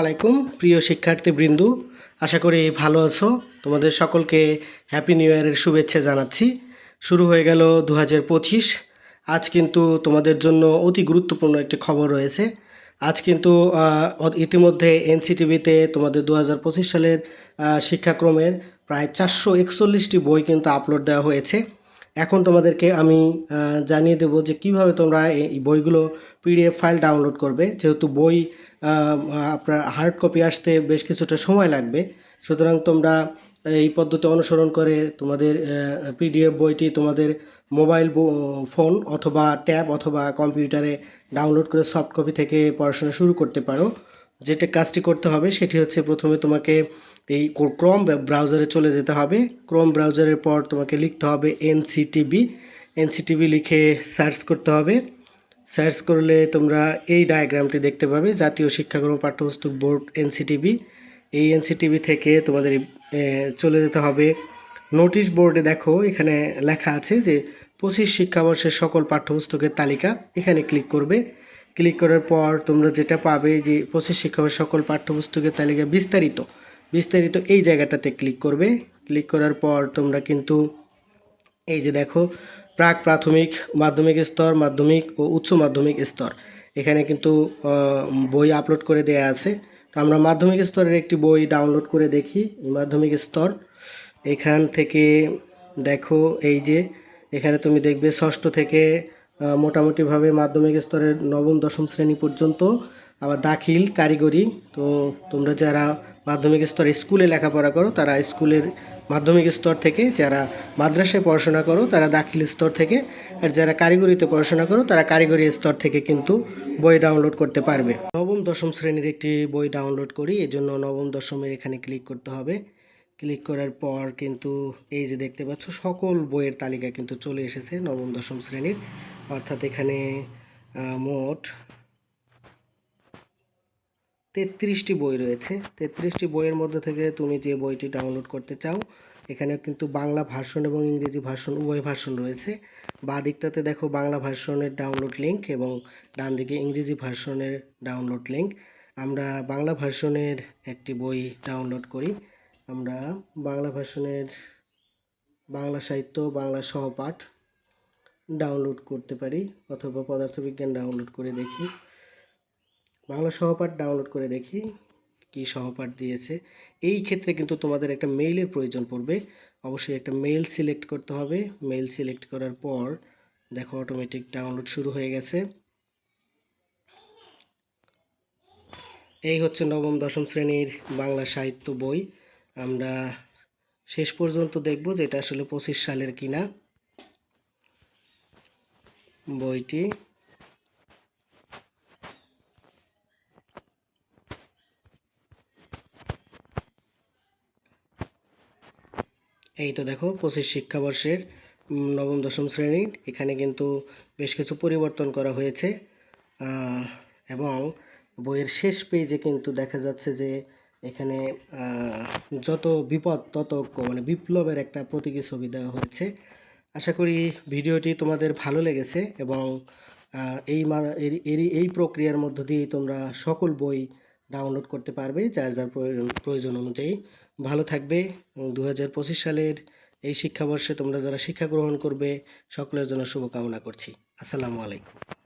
আলাইকুম, প্রিয় শিক্ষার্থীবৃন্দু। আশা করি ভালো আছো। তোমাদের সকলকে হ্যাপি নিউ ইয়ারের শুভেচ্ছা জানাচ্ছি। শুরু হয়ে গেল দু আজ কিন্তু তোমাদের জন্য অতি গুরুত্বপূর্ণ একটি খবর রয়েছে। আজ কিন্তু ইতিমধ্যে এনসিটিভিতে তোমাদের দু সালের শিক্ষাক্রমের প্রায় চারশো একচল্লিশটি বই কিন্তু আপলোড দেওয়া হয়েছে। এখন তোমাদেরকে আমি জানিয়ে দেবো যে কীভাবে তোমরা এই বইগুলো পিডিএফ ফাইল ডাউনলোড করবে। যেহেতু বই আপনার হার্ড কপি আসতে বেশ কিছুটা সময় লাগবে, সুতরাং তোমরা এই পদ্ধতি অনুসরণ করে তোমাদের পিডিএফ বইটি তোমাদের মোবাইল ফোন অথবা ট্যাব অথবা কম্পিউটারে ডাউনলোড করে সফট কপি থেকে পড়াশোনা শুরু করতে পারো। যেটা কাজটি করতে হবে সেটি হচ্ছে প্রথমে তোমাকে এই ক্রোম ব্রাউজারে চলে যেতে হবে। ক্রোম ব্রাউজারের পর তোমাকে লিখতে হবে এনসিটিভি এনসিটিভি লিখে সার্চ করতে হবে। সার্চ করলে তোমরা এই ডায়াগ্রামটি দেখতে পাবে, জাতীয় শিক্ষাক্রম পাঠ্যপুস্তক বোর্ড এনসিটিভি এই এনসিটিভি থেকে তোমাদের চলে যেতে হবে। নোটিশ বোর্ডে দেখো, এখানে লেখা আছে যে, পঁচিশ শিক্ষাবর্ষের সকল পাঠ্যপুস্তকের তালিকা এখানে ক্লিক করবে। ক্লিক করার পর তোমরা যেটা পাবে যে পঁচিশ শিক্ষকের সকল পাঠ্যপুস্তকের তালিকা বিস্তারিত। বিস্তারিত এই জায়গাটাতে ক্লিক করবে। ক্লিক করার পর তোমরা কিন্তু এই যে দেখো, প্রাক, প্রাথমিক, মাধ্যমিক স্তর, মাধ্যমিক ও উচ্চ মাধ্যমিক স্তর। এখানে কিন্তু বই আপলোড করে দেয়া আছে। তো আমরা মাধ্যমিক স্তরের একটি বই ডাউনলোড করে দেখি। মাধ্যমিক স্তর, এখান থেকে দেখো এই যে, এখানে তুমি দেখবে ষষ্ঠ থেকে মোটামুটিভাবে মাধ্যমিক স্তরের নবম, দশম শ্রেণি পর্যন্ত আবার দাখিল, কারিগরি। তো তোমরা যারা মাধ্যমিক স্তরে স্কুলে লেখাপড়া করো, তারা স্কুলের মাধ্যমিক স্তর থেকে যারা মাদ্রাসায় পড়াশোনা করো, তারা দাখিল স্তর থেকে। আর যারা কারিগরিতে পড়াশোনা করো, তারা কারিগরি স্তর থেকে কিন্তু বই ডাউনলোড করতে পারবে। নবম, দশম শ্রেণির একটি বই ডাউনলোড করি এই জন্য নবম, দশমের এখানে ক্লিক করতে হবে। ক্লিক করার পর কিন্তু এই যে দেখতে পাচ্ছ, সকল বইয়ের তালিকা কিন্তু চলে এসেছে নবম, দশম শ্রেণির। অর্থাৎ এখানে মোট তেত্রিশটি বই রয়েছে। তেত্রিশটি বইয়ের মধ্যে থেকে তুমি যে বইটি ডাউনলোড করতে চাও এখানে কিন্তু বাংলা ভার্সন এবং ইংরেজি ভার্সন, উভয় ভার্সন রয়েছে। বাঁ দিকটাতে দেখো বাংলা ভার্সনের ডাউনলোড লিঙ্ক এবং ডান দিকে ইংরেজি ভার্সনের ডাউনলোড লিঙ্ক আমরা বাংলা ভার্সনের একটি বই ডাউনলোড করি। আমরা বাংলা ভার্সনের বাংলা সাহিত্য, বাংলা সহপাঠ ডাউনলোড করতে পারি অথবা পদার্থবিজ্ঞান ডাউনলোড করে দেখি। বাংলা সহপাঠ ডাউনলোড করে দেখি কি সহপাঠ দিয়েছে। এই ক্ষেত্রে কিন্তু তোমাদের একটা মেইলের প্রয়োজন পড়বে। অবশ্যই একটা মেইল সিলেক্ট করতে হবে। মেইল সিলেক্ট করার পর দেখো অটোমেটিক ডাউনলোড শুরু হয়ে গেছে। এই হচ্ছে নবম, দশম শ্রেণির বাংলা সাহিত্য বই। আমরা শেষ পর্যন্ত দেখব যে এটা আসলে পঁচিশ সালের কিনা। বইটি। এই তো দেখো, পঁচিশ শিক্ষাবর্ষের নবম, দশম শ্রেণির। এখানে কিন্তু বেশ কিছু পরিবর্তন করা হয়েছে। এবং বইয়ের শেষ পেজে কিন্তু দেখা যাচ্ছে যে এখানে যত বিপদ, তত মানে বিপ্লবের একটা প্রতীকী ছবি দেওয়া হয়েছে। আশা করি ভিডিওটি তোমাদের ভালো লেগেছে এবং এই এই প্রক্রিয়ার মধ্য দিয়ে তোমরা সকল বই ডাউনলোড করতে পারবে, যার যার প্রয়োজন প্রয়োজন অনুযায়ী। ভালো থাকবে দু হাজার পঁচিশ সালের এই শিক্ষাবর্ষে তোমরা যারা শিক্ষা গ্রহণ করবে, সকলের জন্য শুভকামনা করছি। আসসালামু আলাইকুম।